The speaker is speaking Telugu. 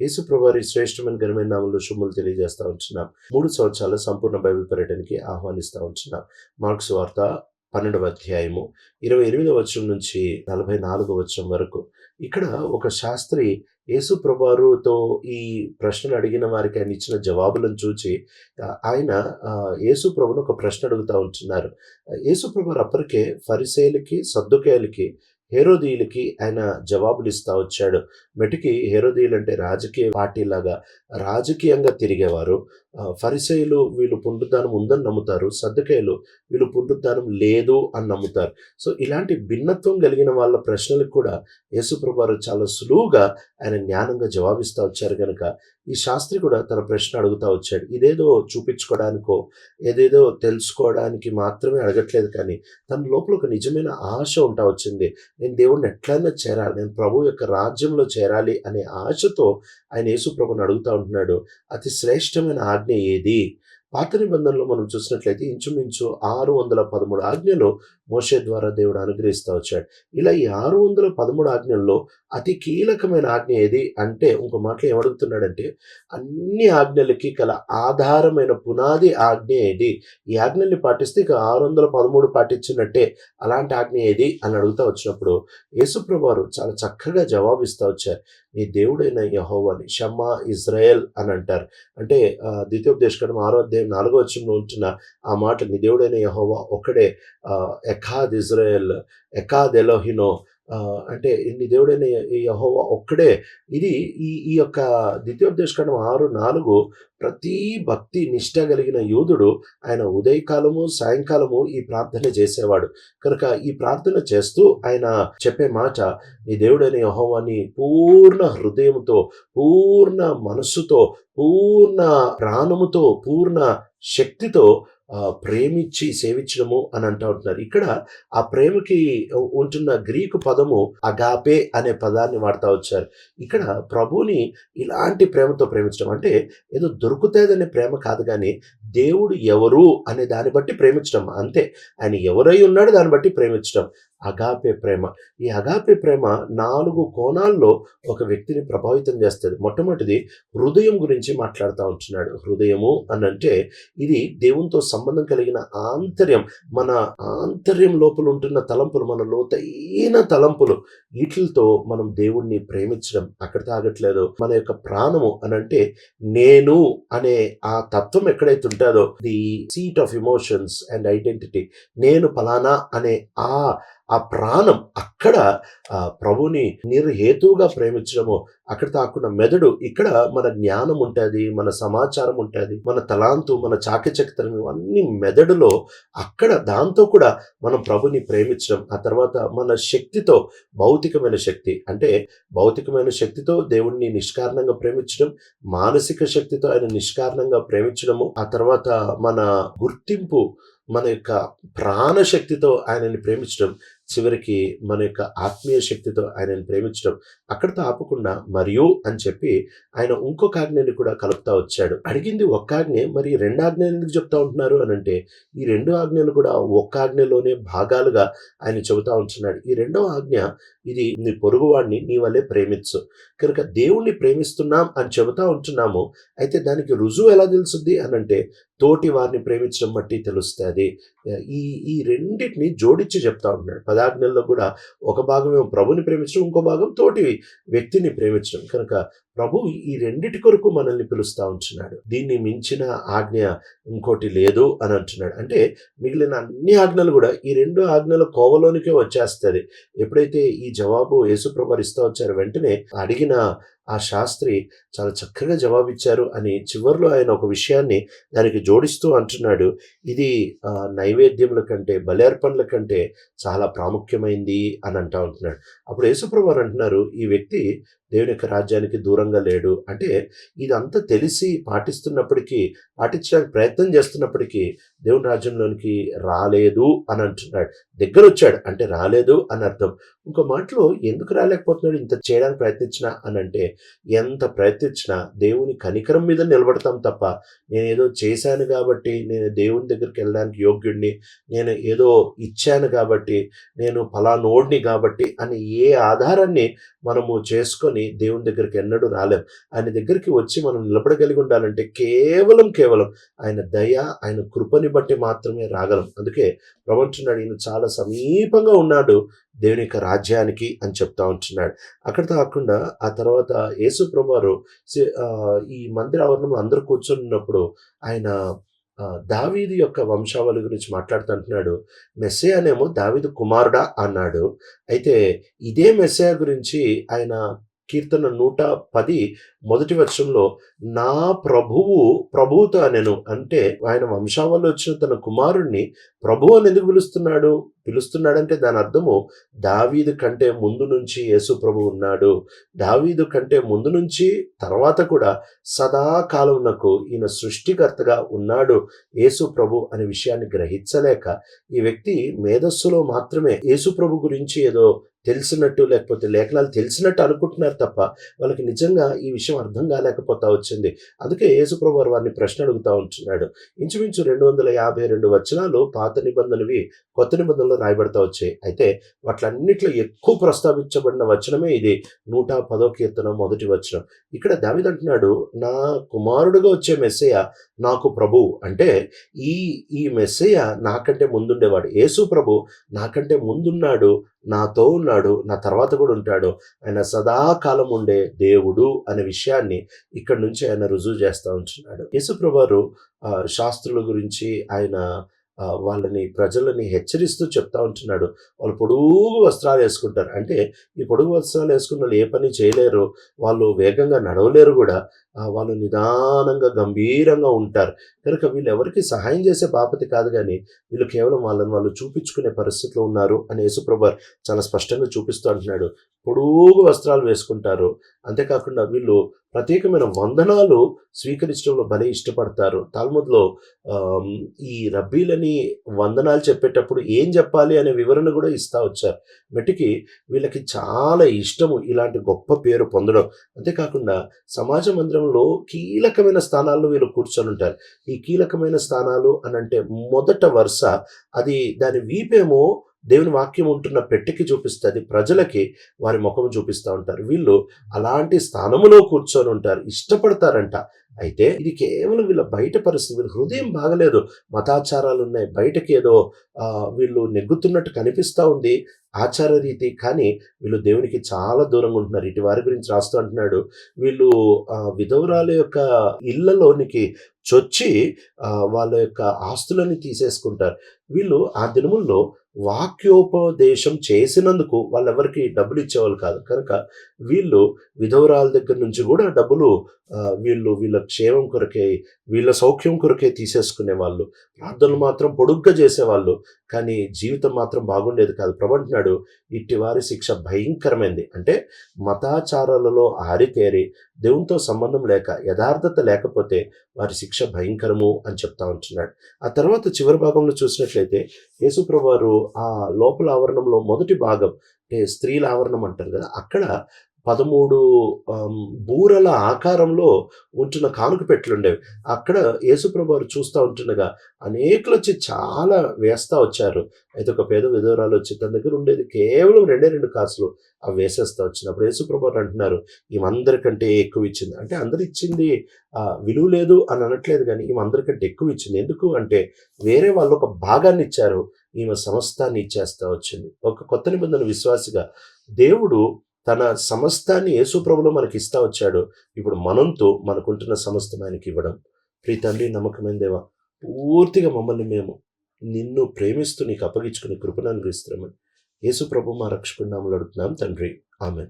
యేసుప్రభువారి శ్రేష్టమైన ఘనమైన నామంలో శుభములు తెలియజేస్తూ ఉంటున్నాం. మూడు సంవత్సరాల సంపూర్ణ బైబిల్ పర్యటనకి ఆహ్వానిస్తూ ఉంటున్నాం. మార్క్స్ వార్త పన్నెండవ అధ్యాయము ఇరవై ఎనిమిదవ వచనం నుంచి నలభై నాలుగవ వచనం వరకు. ఇక్కడ ఒక శాస్త్రి యేసు ప్రభారుతో ఈ ప్రశ్నలు అడిగిన వారికి ఆయన ఇచ్చిన జవాబులను చూచి ఆయన యేసు ప్రభును ఒక ప్రశ్న అడుగుతూ ఉంటున్నారు. యేసు ప్రభారు అప్పటికే ఫరిసేలకి సద్దుకేలకి హేరోదీయులకి ఆయన జవాబులు ఇస్తా వచ్చాడు. మెటికి హేరోదీయులు అంటే రాజకీయ పార్టీలాగా రాజకీయంగా తిరిగేవారు. ఆ, ఫరిసేయులు వీళ్ళు పునరుద్ధానం ఉందని నమ్ముతారు సర్దుకేయులు వీళ్ళు పునరుద్ధానం లేదు అని నమ్ముతారు. సో ఇలాంటి భిన్నత్వం కలిగిన వాళ్ళ ప్రశ్నలకు కూడా యేసుప్రభారు చాలా సులువుగా ఆయన జ్ఞానంగా జవాబిస్తూ వచ్చారు కనుక ఈ శాస్త్రి కూడా తన ప్రశ్న అడుగుతా వచ్చాడు. ఇదేదో చూపించుకోవడానికో ఏదేదో తెలుసుకోవడానికి మాత్రమే అడగట్లేదు కానీ తన లోపల ఒక నిజమైన ఆశ ఉంటా వచ్చింది. నేను దేవుడిని ఎట్లయినా చేరాలి నేను ప్రభు యొక్క రాజ్యంలో చేరాలి అనే ఆశతో ఆయన యేసుప్రభుని అడుగుతా ఉంటున్నాడు అతి శ్రేష్టమైన ఆజ్ఞ ఏది? పాత నిబంధనలో మనం చూసినట్లయితే ఇంచుమించు ఆరు వందల పదమూడు ఆజ్ఞలు మోషే ద్వారా దేవుడు అనుగ్రహిస్తూ వచ్చాడు. ఇలా ఈ ఆరు వందల పదమూడు ఆజ్ఞల్లో అతి కీలకమైన ఆజ్ఞ ఏది అంటే ఇంకో మాటలో ఏమడుగుతున్నాడంటే అన్ని ఆజ్ఞలకి గల ఆధారమైన పునాది ఆజ్ఞ ఏది? ఈ ఆజ్ఞల్ని పాటిస్తే ఇక ఆరు వందల పదమూడు పాటించినట్టే అలాంటి ఆజ్ఞ ఏది అని అడుగుతా వచ్చినప్పుడు యేసుప్రభు చాలా చక్కగా జవాబిస్తూ వచ్చారు. నీ దేవుడైన యహోవని షమ్మా ఇజ్రాయెల్ అని అంటారు. అంటే ఆ, ఆరో అధ్యాయం నాలుగో వచ్చంలో ఉంటున్న ఆ మాట నీ దేవుడైన యహోవా ఒక్కడే ఆ, ఎఖాద్ ఇజ్రాయెల్ ఎఖాద్ ఎలోహినో అంటే ఇన్ని దేవుడైన ఈ ఒక్కడే. ఇది ఈ ఈ యొక్క ద్వితీయోపదేశకరం ఆరు నాలుగు ప్రతి భక్తి నిష్ట కలిగిన యూదుడు ఆయన ఉదయకాలము సాయంకాలము ఈ ప్రార్థన చేసేవాడు. కనుక ఈ ప్రార్థన చేస్తూ ఆయన చెప్పే మాట నీ దేవుడైన యహోవాని పూర్ణ హృదయంతో పూర్ణ మనస్సుతో పూర్ణ ప్రాణముతో పూర్ణ శక్తితో ప్రేమించి సేవించడము అని అంటూ ఉంటున్నారు. ఇక్కడ ఆ ప్రేమకి ఉంటున్న గ్రీకు పదము అగాపే అనే పదాన్ని వాడుతూ వచ్చారు. ఇక్కడ ప్రభుని ఇలాంటి ప్రేమతో ప్రేమించడం అంటే ఏదో దొరుకుతుందనే ప్రేమ కాదు కానీ దేవుడు ఎవరు అనే దాన్ని బట్టి ప్రేమించడం. అంతే. ఆయన ఎవరై ఉన్నాడో దాన్ని బట్టి ప్రేమించడం. అగాపే ప్రేమ. ఈ అగాపే ప్రేమ నాలుగు కోణాల్లో ఒక వ్యక్తిని ప్రభావితం చేస్తుంది. మొట్టమొదటిది హృదయం గురించి మాట్లాడుతూ ఉంటున్నాడు. హృదయము అని అంటే ఇది దేవునితో సంబంధం కలిగిన ఆంతర్యం. మన ఆంతర్యం లోపల ఉంటున్న తలంపులు మన లోతైన తలంపులు వీటితో మనం దేవుణ్ణి ప్రేమించడం అక్కడ తాగట్లేదు మన యొక్క ప్రాణము అని అంటే నేను అనే ఆ తత్వం ఎక్కడైతే ఉంటుందో the seat of emotions and identity. నేను ఫలానా అనే ఆ ఆ ప్రాణం అక్కడ ప్రభుని నిర్హేతువుగా ప్రేమించడము అక్కడ తాకున్న మెదడు ఇక్కడ మన జ్ఞానం ఉంటుంది మన సమాచారం ఉంటుంది మన తలాంతు మన చాకచక్తరం ఇవన్నీ మెదడులో అక్కడ దాంతో కూడా మనం ప్రభుని ప్రేమించడం ఆ తర్వాత మన శక్తితో భౌతికమైన శక్తి అంటే భౌతికమైన శక్తితో దేవుణ్ణి నిష్కారణంగా ప్రేమించడం మానసిక శక్తితో ఆయన నిష్కారణంగా ప్రేమించడము ఆ తర్వాత మన గుర్తింపు మన యొక్క ప్రాణశక్తితో ఆయనని ప్రేమించడం చివరికి మన యొక్క ఆత్మీయ శక్తితో ఆయనను ప్రేమించడం అక్కడితో ఆపకుండా మరియు అని చెప్పి ఆయన ఇంకొక ఆజ్ఞని కూడా కలుపుతా వచ్చాడు. అడిగింది ఒక్క ఆజ్ఞ మరి రెండు ఆజ్ఞలు ఎందుకు చెప్తా ఉంటున్నారు అని అంటే ఈ రెండు ఆజ్ఞలు కూడా ఒక్క ఆజ్ఞలోనే భాగాలుగా ఆయన చెబుతా ఉంటున్నాడు. ఈ రెండవ ఆజ్ఞ ఇది నీ పొరుగువాడిని నీ వల్లే ప్రేమించు. కనుక దేవుణ్ణి ప్రేమిస్తున్నాం అని చెబుతా ఉంటున్నాము అయితే దానికి రుజువు ఎలా తెలుసుద్ది అని అంటే తోటి వారిని ప్రేమించడం బట్టి తెలుస్తుంది. ఈ ఈ రెండింటిని జోడించి చెప్తా ఉంటున్నాడు పదాజ్ఞల్లో కూడా ఒక భాగం ఏమో ప్రభుని ప్రేమించడం ఇంకో భాగం తోటి వ్యక్తిని ప్రేమించడం. కనుక ప్రభు ఈ రెండిటి కొరకు మనల్ని పిలుస్తూ ఉంటున్నాడు. దీన్ని మించిన ఆజ్ఞ ఇంకోటి లేదు అని అంటున్నాడు. అంటే మిగిలిన అన్ని ఆజ్ఞలు కూడా ఈ రెండు ఆజ్ఞల కోవలోనికే వచ్చేస్తుంది. ఎప్పుడైతే ఈ జవాబు యేసుప్రభు ఇస్తూ వచ్చారు వెంటనే అడిగిన ఆ శాస్త్రి చాలా చక్కగా జవాబిచ్చారు అని చివరిలో ఆయన ఒక విషయాన్ని దానికి జోడిస్తూ అంటున్నాడు. ఇది నైవేద్యముల కంటే బలేర్పణల కంటే చాలా ప్రాముఖ్యమైంది అని అంటా ఉంటున్నాడు. అప్పుడు యేసుప్రభు అంటున్నారు ఈ వ్యక్తి దేవుని యొక్క రాజ్యానికి దూరంగా లేడు. అంటే ఇదంతా తెలిసి పాటిస్తున్నప్పటికీ పాటించడానికి ప్రయత్నం చేస్తున్నప్పటికీ దేవుని రాజ్యంలోనికి రాలేదు అని అంటున్నాడు. దగ్గర వచ్చాడు అంటే రాలేదు అని అర్థం. ఇంకో మాటలో ఎందుకు రాలేకపోతున్నాడు? ఇంత చేయడానికి ప్రయత్నించినా అని అంటే ఎంత ప్రయత్నించినా దేవుని కనికరం మీద నిలబడతాం తప్ప నేను ఏదో చేశాను కాబట్టి నేను దేవుని దగ్గరికి వెళ్ళడానికి యోగ్యుడిని నేను ఏదో ఇచ్చాను కాబట్టి నేను ఫలానోడిని కాబట్టి అని ఏ ఆధారాన్ని మనము చేసుకొని తీసుకొని దేవుని దగ్గరికి ఎన్నడూ రాలేం. ఆయన దగ్గరికి వచ్చి మనం నిలబడగలిగి ఉండాలంటే కేవలం కేవలం ఆయన దయ ఆయన కృపని బట్టి మాత్రమే రాగలం. అందుకే ప్రవంచున్నాడు ఈయన చాలా సమీపంగా ఉన్నాడు దేవుని యొక్క రాజ్యానికి అని చెప్తా ఉంటున్నాడు. అక్కడ కాకుండా ఆ తర్వాత యేసు ప్రభువారు ఈ మందిర ఆవరణంలో అందరూ కూర్చున్నప్పుడు ఉన్నప్పుడు ఆయన దావీది యొక్క వంశావళి గురించి మాట్లాడుతుంటున్నాడు మెస్సయానేమో దావీదు కుమారుడా అన్నాడు. అయితే ఇదే మెస్సే గురించి ఆయన కీర్తన నూట పది మొదటి వర్షంలో నా ప్రభువు ప్రభువుతో అనెను అంటే ఆయన వంశావళి వచ్చిన తన కుమారుణ్ణి ప్రభు అని ఎందుకు పిలుస్తున్నాడు? పిలుస్తున్నాడంటే దాని అర్థము దావీదు కంటే ముందు నుంచి యేసు ప్రభు ఉన్నాడు. దావీదు కంటే ముందు నుంచి తర్వాత కూడా సదాకాలమునకు ఈయన సృష్టికర్తగా ఉన్నాడు యేసు ప్రభు అనే విషయాన్ని గ్రహించలేక ఈ వ్యక్తి మేధస్సులో మాత్రమే యేసు ప్రభు గురించి ఏదో తెలిసినట్టు లేకపోతే లేఖనాలు తెలిసినట్టు అనుకుంటున్నారు తప్ప వాళ్ళకి నిజంగా ఈ విషయం అర్థం కాలేకపోతా వచ్చింది. అందుకే యేసుప్రభు వారిని ప్రశ్న అడుగుతా ఉంటున్నాడు. ఇంచుమించు రెండు వందల యాభై రెండు వచనాలు పాత నిబంధనవి కొత్త నిబంధనలు రాయబడతా వచ్చాయి. అయితే వాటిలన్నిట్లో ఎక్కువ ప్రస్తావించబడిన వచనమే ఇది. నూట పదో కీర్తనం మొదటి వచనం. ఇక్కడ దావిద్ అంటున్నాడు నా కుమారుడుగా వచ్చే మెస్సయ్య నాకు ప్రభు. అంటే ఈ ఈ మెస్సయ్య నాకంటే ముందుండేవాడు. యేసు ప్రభు నాకంటే ముందున్నాడు నాతో ఉన్నాడు. నా తర్వాత కూడా ఉంటాడు ఆయన సదాకాలం ఉండే దేవుడు అనే విషయాన్ని ఇక్కడ నుంచి ఆయన రుజువు చేస్తూ ఉంటున్నాడు. యేసుప్రభారు శాస్త్రుల గురించి ఆయన వాళ్ళని ప్రజలని హెచ్చరిస్తూ చెప్తా ఉంటున్నాడు. వాళ్ళు పొడుగు వస్త్రాలు వేసుకుంటారు. అంటే ఈ పొడుగు వస్త్రాలు వేసుకున్న వాళ్ళు ఏ పని చేయలేరు వాళ్ళు వేగంగా నడవలేరు కూడా. వాళ్ళు నిదానంగా గంభీరంగా ఉంటారు. కనుక వీళ్ళు ఎవరికి సహాయం చేసే బాపతి కాదు కానీ వీళ్ళు కేవలం వాళ్ళని వాళ్ళు చూపించుకునే పరిస్థితిలో ఉన్నారు అని యేసుప్రభర్ చాలా స్పష్టంగా చూపిస్తూ అంటున్నాడు. పొడుగు వస్త్రాలు వేసుకుంటారు. అంతేకాకుండా వీళ్ళు ప్రత్యేకమైన వందనాలు స్వీకరించడంలో భలే ఇష్టపడతారు. తాల్ముద్లో ఈ రబ్బీలని వందనాలు చెప్పేటప్పుడు ఏం చెప్పాలి అనే వివరణ కూడా ఇస్తా వచ్చారు. మట్టికి వీళ్ళకి చాలా ఇష్టము ఇలాంటి గొప్ప పేరు పొందడం. అంతేకాకుండా సమాజ మందిరంలో కీలకమైన స్థానాల్లో వీళ్ళు కూర్చొని ఉంటారు. ఈ కీలకమైన స్థానాలు అని అంటే మొదట వరుస అది దాని వీపేమో దేవుని వాక్యం ఉంటున్న పెట్టెకి చూపిస్తుంది ప్రజలకి వారి ముఖం చూపిస్తూ ఉంటారు. వీళ్ళు అలాంటి స్థానములో కూర్చొని ఉంటారు ఇష్టపడతారంట. అయితే ఇది కేవలం వీళ్ళ బయట పరిస్థితి వీళ్ళ హృదయం బాగలేదు. మతాచారాలు ఉన్నాయి బయటకి ఏదో వీళ్ళు నెగ్గుతున్నట్టు కనిపిస్తూ ఉంది ఆచార రీతి. కానీ వీళ్ళు దేవునికి చాలా దూరంగా ఉంటున్నారు. ఇటు వారి గురించి రాస్తూ అంటున్నాడు వీళ్ళు విధవరాల యొక్క ఇళ్ళలోనికి చొచ్చి వాళ్ళ యొక్క ఆస్తులని తీసేసుకుంటారు. వీళ్ళు ఆ దినముల్లో వాక్యోపదేశం చేసినందుకు వాళ్ళెవరికి డబ్బులు ఇచ్చేవాళ్ళు కాదు. కనుక వీళ్ళు విధవరాల దగ్గర నుంచి కూడా డబ్బులు వీళ్ళు వీళ్ళ క్షేమం కొరకే వీళ్ళ సౌఖ్యం కొరకే తీసేసుకునే వాళ్ళు ప్రార్థనలు మాత్రం పొడుగ్గా చేసేవాళ్ళు. కానీ జీవితం మాత్రం బాగుండేది కాదు. ప్రబంటున్నాడు ఇట్టి వారి శిక్ష భయంకరమైంది. అంటే మతాచారాలలో ఆరితేరి దేవునితో సంబంధం లేక యథార్థత లేకపోతే వారి శిక్ష భయంకరము అని చెప్తా ఉంటున్నాడు. ఆ తర్వాత చివరి భాగంలో చూసినట్లయితే యేసుప్రభు వారు ఆ లోపల ఆవరణంలో మొదటి భాగం అంటే స్త్రీల ఆవరణం అంటారు కదా అక్కడ పదమూడు బూరల ఆకారంలో ఉంటున్న కానుక పెట్లుండేవి అక్కడ యేసుప్రభు చూస్తూ ఉంటుండగా అనేకులు వచ్చి చాలా వేస్తా వచ్చారు. అయితే ఒక పేద విధవరాలు వచ్చి తన దగ్గర ఉండేది కేవలం రెండే రెండు కాసులు అవి వేసేస్తా వచ్చినప్పుడు యేసుప్రభు అంటున్నారు ఈమందరికంటే ఎక్కువ ఇచ్చింది. అంటే అందరు ఇచ్చింది విలువ లేదు అని అనట్లేదు కానీ ఈమె అందరికంటే ఎక్కువ ఇచ్చింది. ఎందుకు? అంటే వేరే వాళ్ళు ఒక భాగాన్ని ఇచ్చారు ఈమె సమస్తాన్ని ఇచ్చేస్తా వచ్చింది. ఒక కొత్త నిబంధన విశ్వాసిగా దేవుడు తన సమస్తాన్ని యేసుప్రభులో మనకి ఇస్తా వచ్చాడు. ఇప్పుడు మనంతో మనకుంటున్న సమస్తం ఆయనకి ఇవ్వడం. ప్రీ తండ్రి నమ్మకమైన దేవా పూర్తిగా మమ్మల్ని మేము నిన్ను ప్రేమిస్తూ నీకు అప్పగించుకుని కృపను అనుగ్రహిస్తున్నామని యేసుప్రభు మా రక్షకుడి నామలు అడుగుతున్నాం. తండ్రి ఆమె